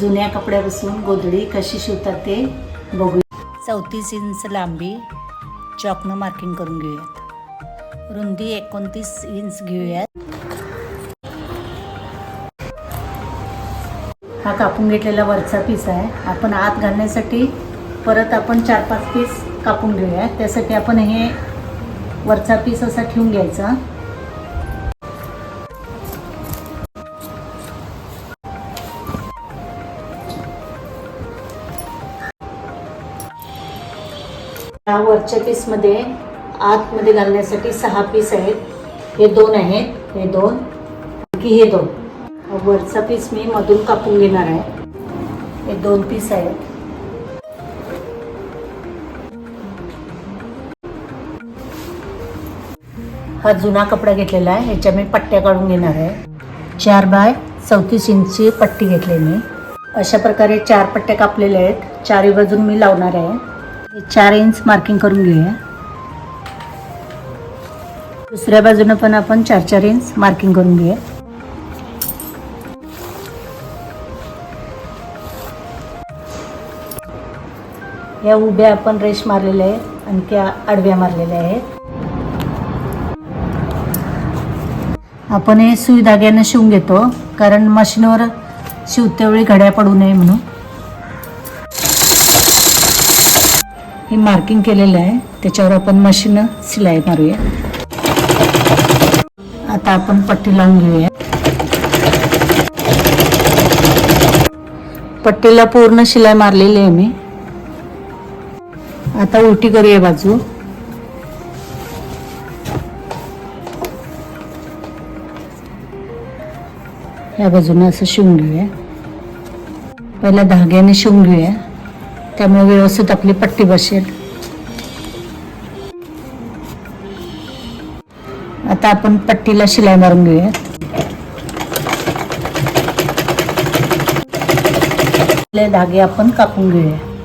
जुन्या कपड्यापासून गोधडी कशी शिवतात ते बघू चौतीस इंच लांबी चॉकनं मार्किंग करून घेऊयात. रुंदी एकोणतीस इंच घेऊयात. हा कापून घेतलेला वरचा पीस आहे. आपण आत घालण्यासाठी परत आपण चार पाच पीस कापून घेऊया त्यासाठी आपण हे वरचा पीस असा ठेवून घ्यायचा. या वरच्या पीसमध्ये आतमध्ये घालण्यासाठी सहा पीस आहेत. हे दोन आहेत. हे दोन. आणखी हे दोन. वरचा पीस मी मधून कापून घेणार आहे. हे दोन पीस आहेत. हा जुना कपडा घेतलेला आहे. ह्याच्या मी पट्ट्या काढून घेणार आहे. चार बाय चौतीस इंचची पट्टी घेतली मी. अशा प्रकारे चार पट्ट्या कापलेल्या आहेत. चारी बाजून मी लावणार आहे. हे चार इंच मार्किंग करून घेऊया. दुसऱ्या बाजूनं पण आपण चार चार इंच मार्किंग करून घेऊया. या उभ्या आपण रेश मारलेल्या आहेत आणि त्या आडव्या मारलेल्या आहेत. आपण हे सुई धाग्यानं शिवून घेतो कारण मशीनवर शिवतेवेळी घड्या पडू नये म्हणून. हे मार्किंग केलेलं आहे. त्याच्यावर आपण मशीन सिलाई मारूया. आता आपण पट्टी लावून घेऊया. पट्टीला पूर्ण शिलाई मारलेली आहे मी. आता उलटी करूया बाजू. या बाजूने असं शिवून घेऊया. पहिला धाग्याने शिवून घेऊया. त्यामुळे व्यवस्थित आपली पट्टी बसेल. आता आपण पट्टीला शिलाई मारून घेऊया धागे आपण कापून घेऊया